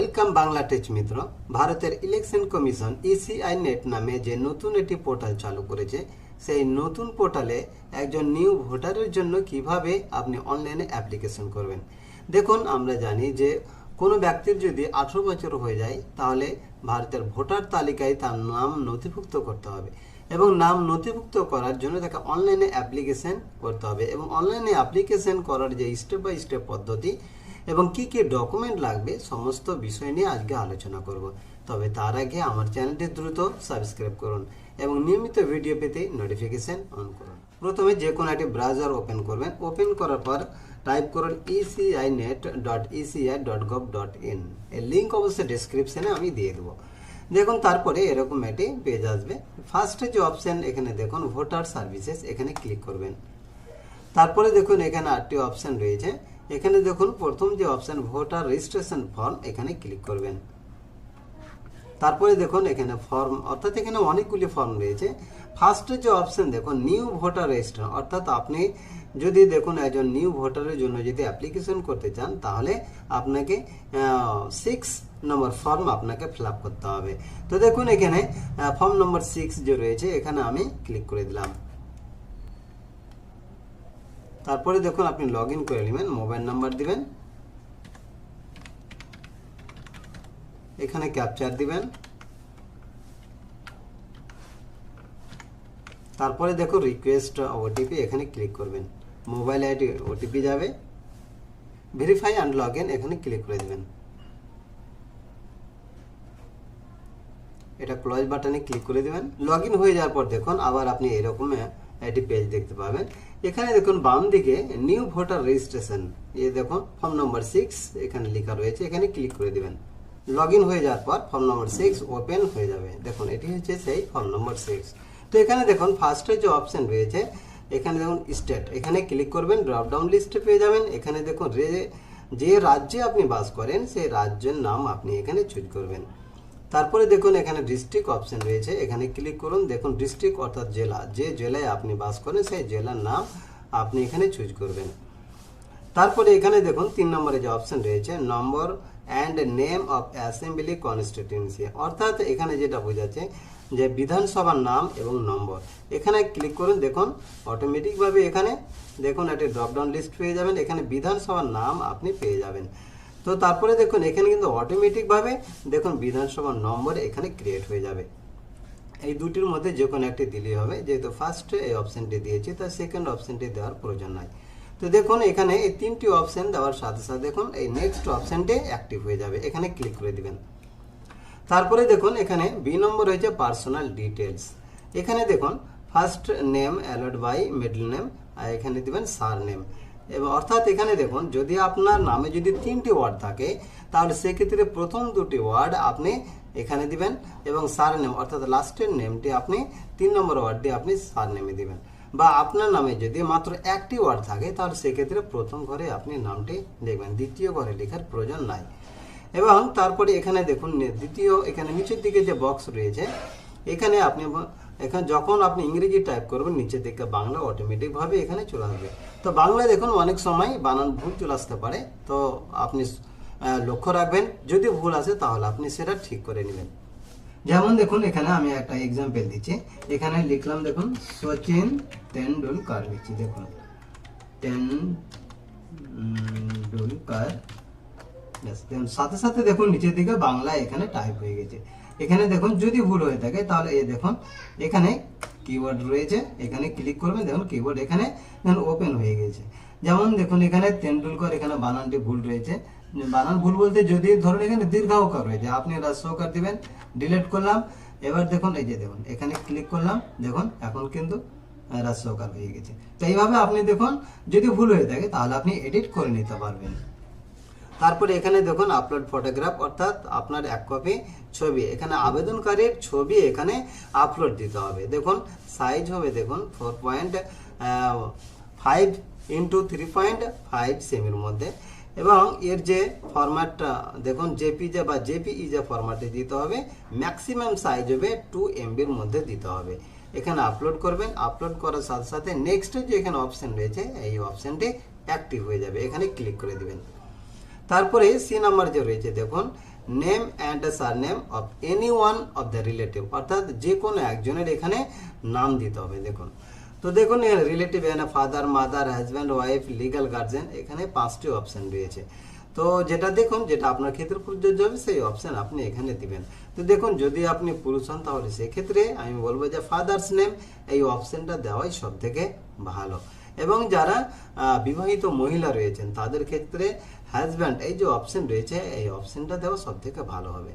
Welcome Bangla tech Mitra. ভারতের election commission ECI net নামে যে নতুন একটি পোর্টাল চালু করেছে, সেই নতুন পোর্টালে একজন নিউ ভোটারের জন্য কীভাবে আপনি অনলাইনে অ্যাপ্লিকেশন করবেন? দেখুন, আমরা জানি যে কোনো ব্যক্তির যদি আঠেরো বছর হয়ে যায়, তাহলে ভারতের ভোটার তালিকায় তার নাম নথিভুক্ত করতে হবে এবং নাম নথিভুক্ত করার জন্য তাকে অনলাইনে অ্যাপ্লিকেশন করতে হবে এবং অনলাইনে অ্যাপ্লিকেশন করার যে স্টেপ বাই স্টেপ পদ্ধতি এবং কি কি ডকুমেন্ট লাগবে সমস্ত বিষয় নিয়ে আজকে আলোচনা করব। তবে তার আগে আমার চ্যানেলটি দ্রুত সাবস্ক্রাইব করুন এবং নিয়মিত ভিডিও পেতে নোটিফিকেশন অন করুন। প্রথমে যে কোনো একটি ব্রাউজার ওপেন করবেন। ওপেন করার পর টাইপ করুন ECI net dot ECI dot gov dot in এর লিঙ্ক অবশ্যই ডিসক্রিপশানে আমি দিয়ে দেবো। দেখুন, তারপরে এরকম একটি পেজ আসবে। ফার্স্টে যে অপশান এখানে দেখুন ভোটার সার্ভিসেস এখানে ক্লিক করবেন। তারপরে দেখুন, এখানে আটটি অপশান রয়েছে। এখানে দেখুন, প্রথম যে অপশন ভোটার রেজিস্ট্রেশন ফর্ম এখানে ক্লিক করবেন। তারপরে দেখুন, এখানে ফর্ম অর্থাৎ এখানে অনেকগুলি ফর্ম রয়েছে। ফার্স্টে যে অপশান দেখুন নিউ ভোটার রেজিস্ট্রেশন অর্থাৎ আপনি যদি দেখুন, একজন নিউ ভোটারের জন্য যদি অ্যাপ্লিকেশন করতে চান, তাহলে আপনাকে সিক্স নম্বর ফর্ম আপনাকে ফিল করতে হবে। তো দেখুন, এখানে ফর্ম নম্বর সিক্স যে রয়েছে, এখানে আমি ক্লিক করে দিলাম। তারপরে দেখুন আপনি লগ ইন করে নেবেন মোবাইল নাম্বার দিবেন। এখানে ক্যাপচার দিবেন। তারপরে দেখো রিকোয়েস্ট ওটিপি এখানে ক্লিক করবেন। মোবাইল আইডি ওটিপি যাবে। ভেরিফাই অ্যান্ড লগ এখানে ক্লিক করে দেবেন। এটা ক্লোজ বাটনে ক্লিক করে দেবেন। লগ হয়ে যাওয়ার পর দেখুন আবার আপনি এরকম একটি পেজ দেখতে পাবেন। এখানে দেখুন বাম দিকে নিউ ভোটার রেজিস্ট্রেশন এ দেখুন ফর্ম নম্বর সিক্স এখানে লেখা রয়েছে, এখানে ক্লিক করে দিবেন। লগ হয়ে যাওয়ার পর ফর্ম নম্বর সিক্স ওপেন হয়ে যাবে। দেখুন, এটি হচ্ছে সেই ফর্ম নম্বর সিক্স তো এখানে দেখুন ফার্স্টে যে অপশন রয়েছে, এখানে দেখুন স্টেট এখানে ক্লিক করবেন ড্রপ ডাউন লিস্টে পেয়ে যাবেন। এখানে দেখুন, যে রাজ্যে আপনি বাস করেন, সেই রাজ্যের নাম আপনি এখানে চুজ করবেন। তারপরে দেখুন এখানে ডিস্ট্রিক্ট অপশন রয়েছে। এখানে ক্লিক করুন। দেখুন ডিস্ট্রিক্ট অর্থাৎ জেলা। যে জেলায় আপনি বাস করেন, সেই জেলার নাম আপনি এখানে চুজ করবেন। তারপরে এখানে দেখুন তিন নম্বরে যে অপশন রয়েছে number and name of assembly constituency অর্থাৎ এখানে যেটা বোঝাচ্ছে যে বিধানসভার নাম এবং নম্বর এখানে ক্লিক করুন, দেখুন অটোমেটিকভাবে এখানে দেখুন একটি ড্রপডাউন লিস্ট পেয়ে যাবেন। এখানে বিধানসভার নাম আপনি পেয়ে যাবেন। তো তারপরে দেখুন, এখানে কিন্তু অটোমেটিকভাবে দেখুন বিধানসভার নম্বর এখানে ক্রিয়েট হয়ে যাবে। এই দুটির মধ্যে যে কোনো একটি দিলেই হবে। যেহেতু ফার্স্টে এই অপশানটি দিয়েছি তার সেকেন্ড অপশানটি দেওয়ার প্রয়োজন নাই। তো দেখুন, এখানে এই তিনটি অপশান দেওয়ার সাথে সাথে দেখুন, এই নেক্সট অপশানটি অ্যাক্টিভ হয়ে যাবে। এখানে ক্লিক করে দিবেন। তারপরে দেখুন, এখানে বি নম্বর হয়েছে পার্সোনাল ডিটেলস এখানে দেখুন ফার্স্ট নেম অ্যালড বাই মিডল নেম আর এখানে দিবেন সার নেম এবং অর্থাৎ এখানে দেখুন, যদি আপনার নামে যদি তিনটি ওয়ার্ড থাকে, তাহলে সেক্ষেত্রে প্রথম দুটি ওয়ার্ড আপনি এখানে দিবেন এবং সার নেম অর্থাৎ লাস্টের নেমটি আপনি, তিন নম্বর ওয়ার্ডটি আপনি সার নেমে দিবেন। বা আপনার নামে যদি মাত্র একটি ওয়ার্ড থাকে, তাহলে সেক্ষেত্রে প্রথম ঘরে আপনি নামটি লিখবেন, দ্বিতীয় ঘরে লেখার প্রয়োজন নাই। এবং তারপরে এখানে দেখুন, দ্বিতীয়, এখানে নিচের দিকে যে বক্স রয়েছে, এখানে আপনি এখানে যখন আপনি ইংরেজি টাইপ করবেন নিচের দিকে বাংলা অটোমেটিকভাবে এখানে চলে আসবে। তো বাংলা দেখুন অনেক সময় বানান ভুল চলে আসতে পারে। তো আপনি লক্ষ্য রাখবেন, যদি ভুল আসে তাহলে আপনি সেটা ঠিক করে নেবেন। যেমন দেখুন, এখানে আমি একটা এক্সাম্পল দিচ্ছি। এখানে লিখলাম দেখুন, সচিন তেন্ডুলকার লিখছি, দেখুন। তেন্ডুলকার সাথে সাথে দেখুন, নিচের দিকে বাংলা এখানে টাইপ হয়ে গেছে। এখানে দেখুন যদি ভুল হয়ে থাকে, তাহলে এই দেখুন, এখানে কিওয়ার্ড রয়েছে, এখানে ক্লিক করবেন, দেখুন কিবোর্ড এখানে দেখুন ওপেন হয়ে গেছে। যেমন দেখুন এখানে তেন্ডুলকর, এখানে বানানটি ভুল রয়েছে। বানান ভুল বলতে যদি ধরুন এখানে দীর্ঘাকার রয়েছে, আপনি রাস্যকার দিবেন ডিলিট করলাম, এবার দেখুন এই যে দেখুন, এখানে ক্লিক করলাম, দেখুন এখন কিন্তু রাস্যকার হয়ে গেছে। তো এইভাবে আপনি দেখুন, যদি ভুল হয়ে থাকে, তাহলে আপনি এডিট করে নিতে পারবেন। তারপরে এখানে দেখুন আপলোড ফটোগ্রাফ অর্থাৎ আপনার এক কপি ছবি। এখানে আবেদনকারীর ছবি এখানে আপলোড দিতে হবে। দেখুন সাইজ হবে দেখুন four point five into three point five সেমির মধ্যে। এবং এর যে ফরম্যাটটা দেখুন জেপি জেপিজে বা জেপিই যে ফরম্যাটে দিতে হবে ম্যাক্সিমাম সাইজ হবে টু এমবির মধ্যে দিতে হবে। এখানে আপলোড করবেন। আপলোড করার সাথে সাথে নেক্সট যে এখানে অপশন রয়েছে, এই অপশনটি অ্যাক্টিভ হয়ে যাবে। এখানে ক্লিক করে দিবেন। তারপরে সি নাম্বার যে রয়েছে, দেখুন name and surname of any one of the relative অর্থাৎ যে কোনো একজনের এখানে নাম দিতে হবে, দেখুন। তো দেখুন, এখানে রিলেটিভ এখানে father mother husband wife legal guardian এখানে পাঁচটি অপশান রয়েছে। তো যেটা দেখুন, যেটা আপনার ক্ষেত্রে প্রযোজ্য হবে, সেই অপশান আপনি এখানে দিবেন। তো দেখুন, যদি আপনি পুরুষ হন, তাহলে সেক্ষেত্রে আমি বলব যে ফাদার্স নেম এই অপশানটা দেওয়াই সব থেকে ভালো। এবং যারা বিবাহিত মহিলা রয়েছেন, তাদের ক্ষেত্রে হাজব্যান্ড এই যে অপশন রয়েছে, এই অপশনটা দেওয়া সব থেকে ভালো হবে।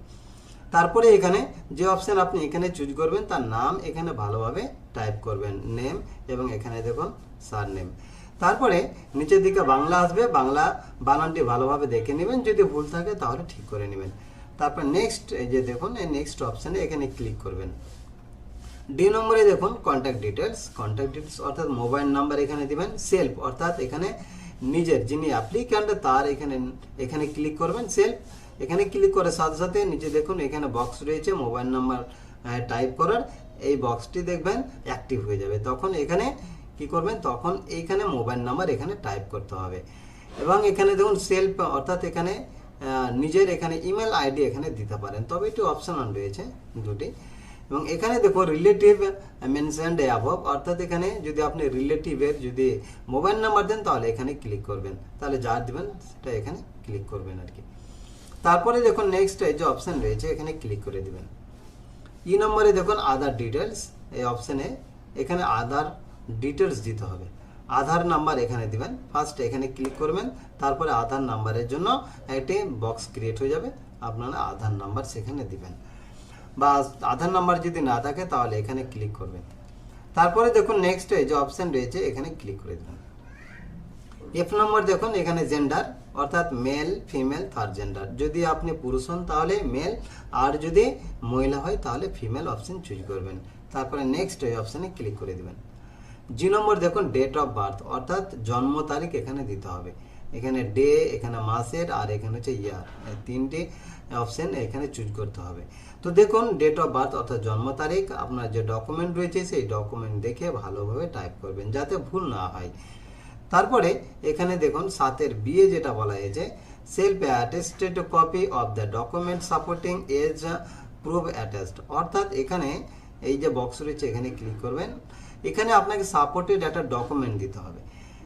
তারপরে এখানে যে অপশন আপনি এখানে চুজ করবেন, তার নাম এখানে ভালোভাবে টাইপ করবেন নেম এবং এখানে দেখুন সার নেম তারপরে নিচের দিকে বাংলা আসবে, বাংলা বানানটি ভালোভাবে দেখে নেবেন, যদি ভুল থাকে তাহলে ঠিক করে নেবেন। তারপর নেক্সট এই যে দেখুন, এই নেক্সট অপশানে এখানে ক্লিক করবেন। ডি নম্বরে দেখুন কন্ট্যাক্ট ডিটেলস কন্ট্যাক্ট ডিটেলস অর্থাৎ মোবাইল নাম্বার এখানে দিবেন সেলফ অর্থাৎ এখানে নিজের যিনি অ্যাপ্লিক্যান্ট তার এখানে এখানে ক্লিক করবেন সেলফ এখানে ক্লিক করার সাথে সাথে নিচে দেখুন, এখানে বক্স রয়েছে মোবাইল নাম্বার টাইপ করার। এই বক্সটি দেখবেন অ্যাক্টিভ হয়ে যাবে। তখন এখানে কি করবেন? তখন এইখানে মোবাইল নাম্বার এখানে টাইপ করতে হবে। এবং এখানে দেখুন সেলফ অর্থাৎ এখানে নিজের এখানে ইমেল আইডি এখানে দিতে পারেন। তবে একটু অপশন রয়েছে দুটি। এবং এখানে দেখো রিলেটিভ মেনশনড অ্যাবভ অর্থাৎ এখানে যদি আপনি রিলেটিভের যদি মোবাইল নাম্বার দেন, তাহলে এখানে ক্লিক করবেন। তাহলে যা দিবেন, সেটা এখানে ক্লিক করবেন আর কি তারপরে দেখুন নেক্সট যে অপশান রয়েছে, এখানে ক্লিক করে দিবেন। ই নম্বরে দেখুন আধার ডিটেলস এই অপশানে এখানে আধার ডিটেলস দিতে হবে। আধার নাম্বার এখানে দিবেন। ফার্স্ট এখানে ক্লিক করবেন, তারপরে আধার নাম্বারের জন্য একটি বক্স ক্রিয়েট হয়ে যাবে। আপনারা আধার নাম্বার সেখানে দিবেন। বা আধার নাম্বার যদি না থাকে, তাহলে এখানে ক্লিক করবেন। তারপরে দেখুন নেক্সট এই যে অপশন রয়েছে, এখানে ক্লিক করে দেবেন এফ নম্বর দেখুন, এখানে জেন্ডার অর্থাৎ মেল ফিমেল থার্ড জেন্ডার যদি আপনি পুরুষ হন, তাহলে মেল আর যদি মহিলা হয়, তাহলে ফিমেল অপশান চুজ করবেন। তারপরে নেক্সট ওই অপশানে ক্লিক করে দেবেন। জি নম্বর দেখুন ডেট অফ বার্থ অর্থাৎ জন্ম তারিখ এখানে দিতে হবে। এখানে ডে, এখানে মাসের, আর এখানে হচ্ছে ইয়ার। তিনটে অপশন এখানে চুজ করতে হবে। তো দেখুন ডেট অফ বার্থ অর্থাৎ জন্ম তারিখ, আপনার যে ডকুমেন্ট রয়েছে, সেই ডকুমেন্ট দেখে ভালোভাবে টাইপ করবেন, যাতে ভুল না হয়। তারপরে এখানে দেখুন, সাতের বিয়ে যেটা বলা হয়েছে self attested copy of the document supporting age proof attest অর্থাৎ এখানে এই যে বক্স রয়েছে, এখানে ক্লিক করবেন। এখানে আপনাকে সাপোর্টেড একটা ডকুমেন্ট দিতে হবে।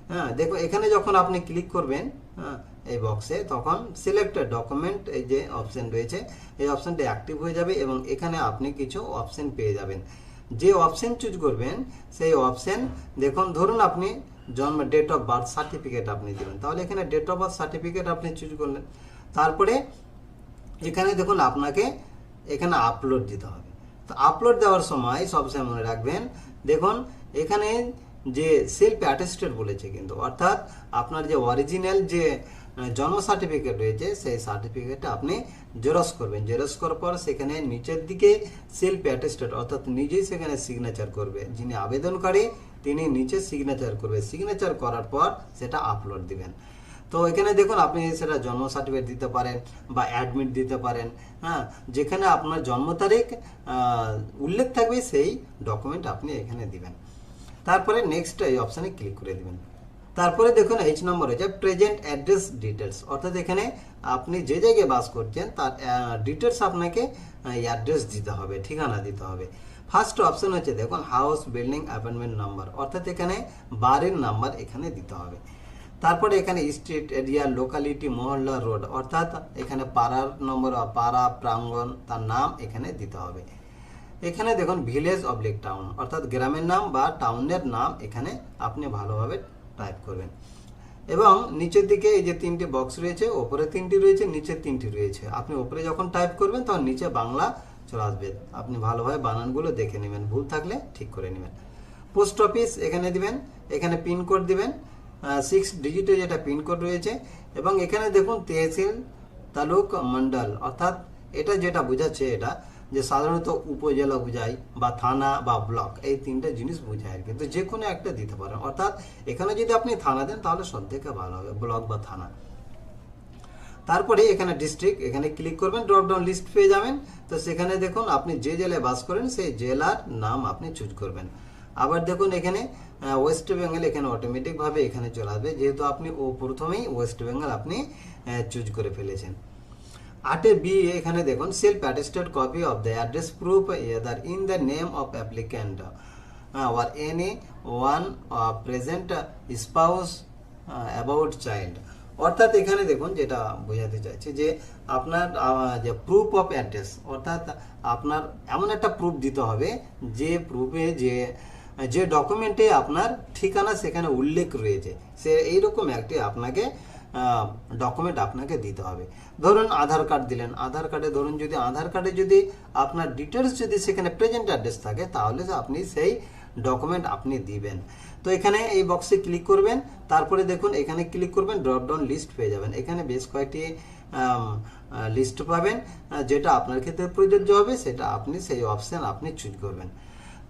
হ্যাঁ দেখো, এখানে যখন আপনি ক্লিক করবেন হ্যাঁ এই বক্সে তখন সিলেক্টেড ডকুমেন্ট এই যে অপশান রয়েছে, এই অপশনটা অ্যাক্টিভ হয়ে যাবে এবং এখানে আপনি কিছু অপশান পেয়ে যাবেন। যে অপশান চুজ করবেন, সেই অপশান দেখুন, ধরুন আপনি জন্ম ডেট অফ বার্থ সার্টিফিকেট আপনি দেবেন তাহলে এখানে ডেট অফ বার্থ সার্টিফিকেট আপনি চুজ করলেন। তারপরে এখানে দেখুন, আপনাকে এখানে আপলোড দিতে হবে। তো আপলোড দেওয়ার সময় সবসময় মনে রাখবেন, দেখুন, এখানে যে সেলফ অ্যাটেস্টেড বলেছে কিন্তু, অর্থাৎ আপনার যে অরিজিনাল যে জন্ম সার্টিফিকেট রয়েছে, সেই সার্টিফিকেটটা আপনি জেরক্স করবেন। জেরক্স করার পর সেখানে নিচের দিকে সেলফ অ্যাটেস্টেড অর্থাৎ নিজেই সেখানে সিগনেচার করবে। যিনি আবেদনকারী, তিনি নিচে সিগনেচার করবে। সিগনেচার করার পর সেটা আপলোড দিবেন। তো এখানে দেখুন, আপনি সেটা জন্ম সার্টিফিকেট দিতে পারেন বা অ্যাডমিট দিতে পারেন হ্যাঁ? যেখানে আপনার জন্ম তারিখ উল্লেখ থাকবে, সেই ডকুমেন্ট আপনি এখানে দিবেন। তারপরে নেক্সট এই অপশানে ক্লিক করে দিবেন। তারপরে দেখুন এইচ নম্বরে হচ্ছে প্রেজেন্ট অ্যাড্রেস ডিটেলস অর্থাৎ এখানে আপনি যে জায়গায় বাস করছেন, তার ডিটেলস আপনাকে অ্যাড্রেস দিতে হবে, ঠিকানা দিতে হবে। ফার্স্ট অপশন হচ্ছে দেখুন হাউস বিল্ডিং অ্যাপার্টমেন্ট নাম্বার অর্থাৎ এখানে বাড়ির নাম্বার এখানে দিতে হবে। তারপরে এখানে স্ট্রিট এরিয়া লোকালিটি মহল্লা রোড অর্থাৎ এখানে পাড়ার নম্বর পাড়া, প্রাঙ্গণ, তার নাম এখানে দিতে হবে। এখানে দেখুন ভিলেজ অবলিক টাউন অর্থাৎ গ্রামের নাম বা টাউনের নাম এখানে আপনি ভালোভাবে টাইপ করবেন। এবং নিচের দিকে এই যে তিনটি বক্স রয়েছে, ওপরে তিনটি রয়েছে, নিচে তিনটি রয়েছে। আপনি ওপরে যখন টাইপ করবেন, তখন নিচে বাংলা চলে আসবে। আপনি ভালোভাবে বানানগুলো দেখে নেবেন, ভুল থাকলে ঠিক করে নেবেন। পোস্ট অফিস এখানে দিবেন, এখানে পিনকোড দিবেন সিক্স ডিজিটে যেটা পিনকোড রয়েছে, এবং এখানে দেখুন তেহসিল তালুক মন্ডল অর্থাৎ এটা যেটা বোঝাচ্ছে এটা যে সাধারণত উপজেলা বোঝায় বা থানা বা ব্লক এই তিনটা জিনিস বোঝায় আর কি। তো যে কোনো একটা দিতে পারেন। অর্থাৎ এখানে যদি আপনি থানা দেন, তাহলে সব থেকে ভালো হবে, ব্লক বা থানা। তারপরে এখানে ডিস্ট্রিক্ট এখানে ক্লিক করবেন ড্রপ ডাউন লিস্ট পেয়ে যাবেন। তো সেখানে দেখুন, আপনি যে জেলায় বাস করেন, সেই জেলার নাম আপনি চুজ করবেন। আবার দেখুন এখানে ওয়েস্ট বেঙ্গল এখানে অটোমেটিকভাবে এখানে চলে আসবে। যেহেতু আপনি ও প্রথমেই ওয়েস্ট বেঙ্গল আপনি চুজ করে ফেলেছেন। আটে বি এখানে দেখুন self attested copy of the address proof either in the name of applicant one uh, present spouse uh, about child. অর্থাৎ এখানে দেখুন যেটা বোঝাতে চাইছে যে আপনার যে প্রুফ অফ অ্যাড্রেস অর্থাৎ আপনার এমন একটা প্রুফ দিতে হবে যে প্রুফে যে যে ডকুমেন্টে আপনার ঠিকানা সেখানে উল্লেখ রয়েছে। সে এইরকম একটি আপনাকে ডকুমেন্ট আপনাকে দিতে হবে। ধরুন আধার কার্ড দিলেন। আধার কার্ডে ধরুন যদি, আধার কার্ডে যদি আপনার ডিটেলস যদি সেখানে প্রেজেন্ট অ্যাড্রেস থাকে, তাহলে আপনি সেই ডকুমেন্ট আপনি দিবেন। তো এখানে এই বক্সে ক্লিক করবেন। তারপরে দেখুন, এখানে ক্লিক করবেন ড্রপ ডাউন লিস্ট পেয়ে যাবেন। এখানে বেশ কয়েকটি লিস্ট পাবেন যেটা আপনার ক্ষেত্রে প্রযোজ্য হবে, সেটা আপনি সেই অপশান আপনি চুজ করবেন।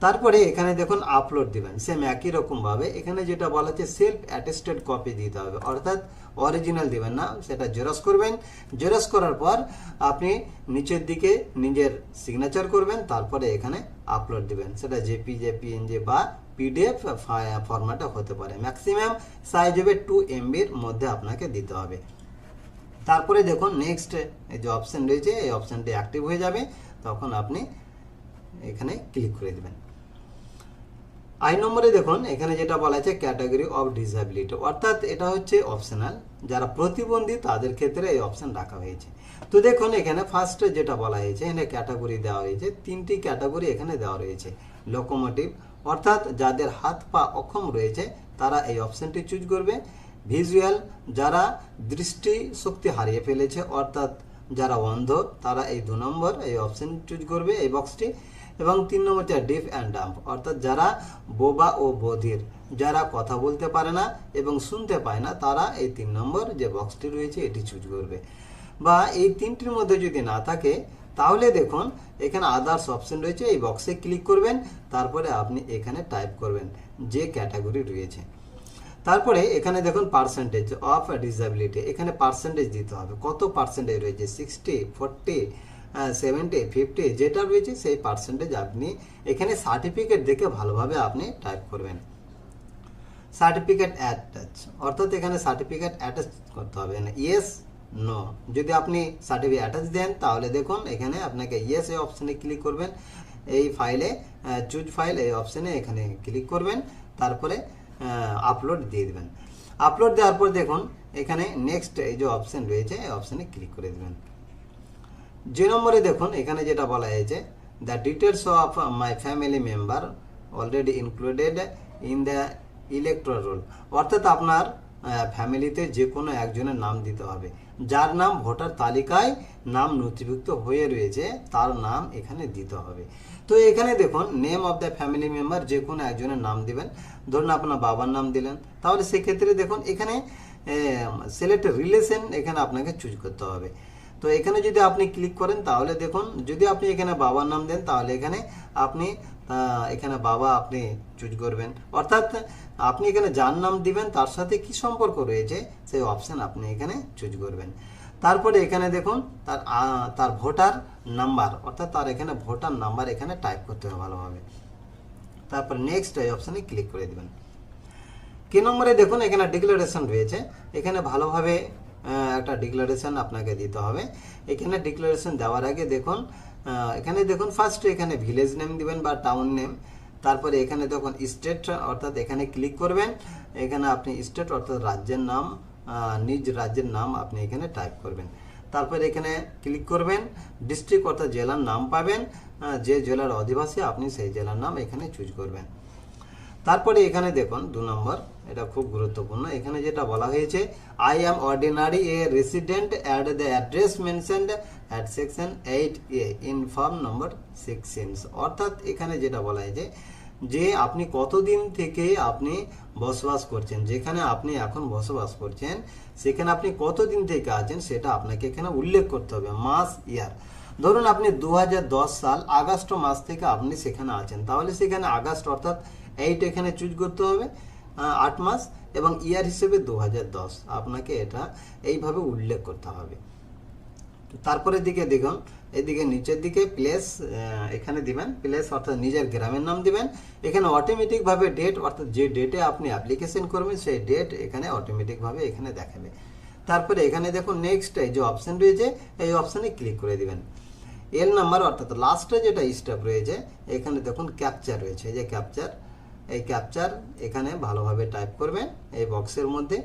তারপরে এখানে দেখুন আপলোড দিবেন। সেম একই রকমভাবে এখানে যেটা বলা হচ্ছে সেলফ অ্যাটেস্টেড কপি দিতে হবে। অর্থাৎ অরিজিনাল দিবেন না, সেটা জেরক্স করবেন। জেরক্স করার পর আপনি নিচের দিকে নিজের সিগনেচার করবেন, তারপরে এখানে আপলোড দিবেন। সেটা জেপিজে পিএনজি বা পিডিএফ ফরম্যাটে হতে পারে। ম্যাক্সিমাম সাইজ হবে টু এমবির মধ্যে আপনাকে দিতে হবে। তারপরে দেখুন নেক্সট এই যে অপশন রয়েছে, এই অপশনটি অ্যাক্টিভ হয়ে যাবে। তখন আপনি এখানে ক্লিক করে দেবেন। আই নম্বরে দেখুন, এখানে যেটা বলা আছে ক্যাটাগরি অফ ডিসএবিলিটি অর্থাৎ এটা হচ্ছে অপশনাল যারা প্রতিবন্ধী তাদের ক্ষেত্রে এই অপশন রাখা হয়েছে। তো দেখুন, এখানে ফার্স্টে যেটা বলা হয়েছে, এখানে ক্যাটাগরি দেওয়া হয়েছে, তিনটি ক্যাটাগরি এখানে দেওয়া রয়েছে লোকোমোটিভ অর্থাৎ যাদের হাত পা অক্ষম রয়েছে, তারা এই অপশনটি চুজ করবে। ভিজুয়াল যারা দৃষ্টি শক্তি হারিয়ে ফেলেছে, অর্থাৎ যারা অন্ধ, তারা এই দু নম্বর এই অপশন চুজ করবে, এই বক্সটি এবং তিন নম্বর হচ্ছে ডিফ অ্যান্ড ডাম্প, অর্থাৎ যারা বোবা ও বধির, যারা কথা বলতে পারে না এবং শুনতে পায় না, তারা এই তিন নম্বর যে বক্সটি রয়েছে, এটি চুজ করবে। বা এই তিনটির মধ্যে যদি না থাকে, তাহলে দেখুন, এখানে আদার্স অপশন রয়েছে, এই বক্সে ক্লিক করবেন, তারপরে আপনি এখানে টাইপ করবেন যে ক্যাটাগরি রয়েছে। তারপরে এখানে দেখুন পার্সেন্টেজ অফ ডিসএবিলিটি এখানে পার্সেন্টেজ দিতে হবে। কত পার্সেন্টেজ রয়েছে? সিক্সটি ফোরটি সেভেন্টি ফিফটি যেটা রয়েছে সেই পার্সেন্টেজ আপনি এখানে সার্টিফিকেট দেখে ভালোভাবে আপনি টাইপ করবেন। সার্টিফিকেট অ্যাটাচ অর্থাৎ এখানে সার্টিফিকেট অ্যাটাচ করতে হবে। ইয়েস নো যদি আপনি সার্টিফিকেট অ্যাটাচ দেন, তাহলে দেখুন এখানে আপনাকে ইয়েস এই অপশানে ক্লিক করবেন। এই ফাইলে চুজ ফাইল এই অপশানে এখানে ক্লিক করবেন। তারপরে আপলোড দিয়ে দেবেন। আপলোড দেওয়ার পর দেখুন, এখানে নেক্সট এই যে অপশান রয়েছে, এই অপশানে ক্লিক করে দেবেন। যে নম্বরে দেখুন, এখানে যেটা বলা হয়েছে the details of my family member already included in the electoral roll অর্থাৎ আপনার ফ্যামিলিতে যে কোনো একজনের নাম দিতে হবে। যার নাম, ভোটার তালিকায় নাম নথিভুক্ত হয়ে রয়েছে, তার নাম এখানে দিতে হবে। তো এখানে দেখুন name of the family member যে কোনো একজনের নাম দিবেন। ধরুন আপনার বাবার নাম দিলেন। তাহলে সেক্ষেত্রে দেখুন, এখানে সিলেক্ট রিলেশন এখানে আপনাকে চুজ করতে হবে। তো এখানে যদি আপনি ক্লিক করেন, তাহলে দেখুন, যদি আপনি এখানে বাবার নাম দেন, তাহলে এখানে আপনি এখানে বাবা আপনি চুজ করবেন। অর্থাৎ আপনি এখানে যার নাম দিবেন, তার সাথে কি সম্পর্ক রয়েছে, সেই অপশান আপনি এখানে চুজ করবেন। তারপরে এখানে দেখুন, তার তার ভোটার নাম্বার অর্থাৎ তার এখানে ভোটার নাম্বার এখানে টাইপ করতে হবে ভালোভাবে। তারপর নেক্সট এই অপশানে ক্লিক করে দেবেন। কি নম্বরে দেখুন, এখানে ডিক্লারেশন রয়েছে। এখানে ভালোভাবে একটা ডিক্লারেশন আপনাকে দিতে হবে। এখানে ডিক্লারেশন দেওয়ার আগে দেখুন এখানে দেখুন ফার্স্ট এখানে ভিলেজ নেম দিবেন বা টাউন নেম তারপরে এখানে দেখুন স্টেট অর্থাৎ এখানে ক্লিক করবেন। এখানে আপনি স্টেট অর্থাৎ রাজ্যের নাম নিজ রাজ্যের নাম আপনি এখানে টাইপ করবেন। তারপরে এখানে ক্লিক করবেন ডিস্ট্রিক্ট অর্থাৎ জেলার নাম পাবেন যে জেলার অধিবাসী আপনি সেই জেলার নাম এখানে চুজ করবেন। তারপরে এখানে দেখুন, দু নম্বর এটা খুব গুরুত্বপূর্ণ। এখানে যেটা বলা হয়েছে I am ordinary a resident at the address mentioned at section eight A in form number sixteen অর্থাৎ এখানে যেটা বলা হয়েছে, যে আপনি কতদিন থেকে আপনি বসবাস করছেন, যেখানে আপনি এখন বসবাস করছেন, সেখানে আপনি কতদিন থেকে আছেন, সেটা আপনাকে এখানে উল্লেখ করতে হবে, মাস, ইয়ার। ধরুন আপনি দু হাজার দশ সাল আগস্ট মাস থেকে আপনি সেখানে আছেন, তাহলে সেখানে আগস্ট অর্থাৎ এইট এখানে চুজ করতে হবে আট মাস এবং ইয়ার হিসেবে দু হাজার দশ। আপনাকে এটা এইভাবে উল্লেখ করতে হবে। তারপরে দিকে দেখুন, এদিকে নিচের দিকে প্লেস এখানে দিবেন প্লেস অর্থাৎ নিজের গ্রামের নাম দিবেন। এখানে অটোমেটিকভাবে ডেট অর্থাৎ যে ডেটে আপনি অ্যাপ্লিকেশন করবেন, সেই ডেট এখানে অটোমেটিকভাবে এখানে দেখাবে। তারপরে এখানে দেখুন নেক্সট এই যে অপশান রয়েছে, এই অপশানে ক্লিক করে দিবেন। এল নাম্বার অর্থাৎ লাস্টে যেটা স্টেপ রয়েছে, এখানে দেখুন ক্যাপচার রয়েছে। এই যে ক্যাপচার এই ক্যাপচার এখানে ভালোভাবে টাইপ করবেন এই বক্সের মধ্যে।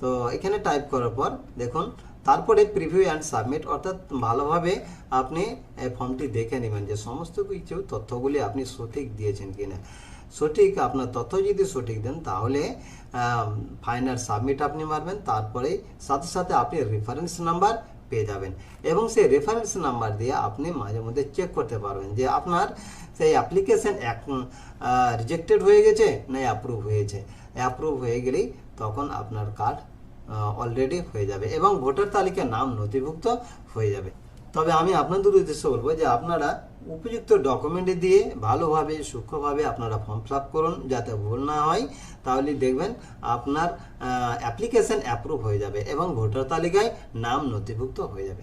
তো এখানে টাইপ করার পর দেখুন, তারপরে প্রিভিউ অ্যান্ড সাবমিট অর্থাৎ ভালোভাবে আপনি এই ফর্মটি দেখে নেবেন যে সমস্ত কিছু তথ্যগুলি আপনি সঠিক দিয়েছেন কিনা। সঠিক, আপনার তথ্য যদি সঠিক দেন, তাহলে ফাইনাল সাবমিট আপনি মারবেন তারপরেই সাথে সাথে আপনি রেফারেন্স নাম্বার পেয়ে যাবেন। এবং সেই রেফারেন্স নাম্বার দিয়ে আপনি মাঝে মধ্যে চেক করতে পারবেন যে আপনার সেই অ্যাপ্লিকেশন এখন রিজেক্টেড হয়ে গেছে না অ্যাপ্রুভ হয়েছে? অ্যাপ্রুভ হয়ে গেলেই তখন আপনার কার্ড অলরেডি হয়ে যাবে এবং ভোটার তালিকায় নাম নথিভুক্ত হয়ে যাবে। তবে আমি আপনাদের উদ্দেশ্যে বলব যে আপনারা উপযুক্ত ডকুমেন্ট দিয়ে ভালোভাবে, সূক্ষ্মভাবে আপনারা ফর্ম ফিল করুন যাতে ভুল না হয়। তাহলে দেখবেন আপনার অ্যাপ্লিকেশন অ্যাপ্রুভ হয়ে যাবে এবং ভোটার তালিকায় নাম নথিভুক্ত হয়ে যাবে।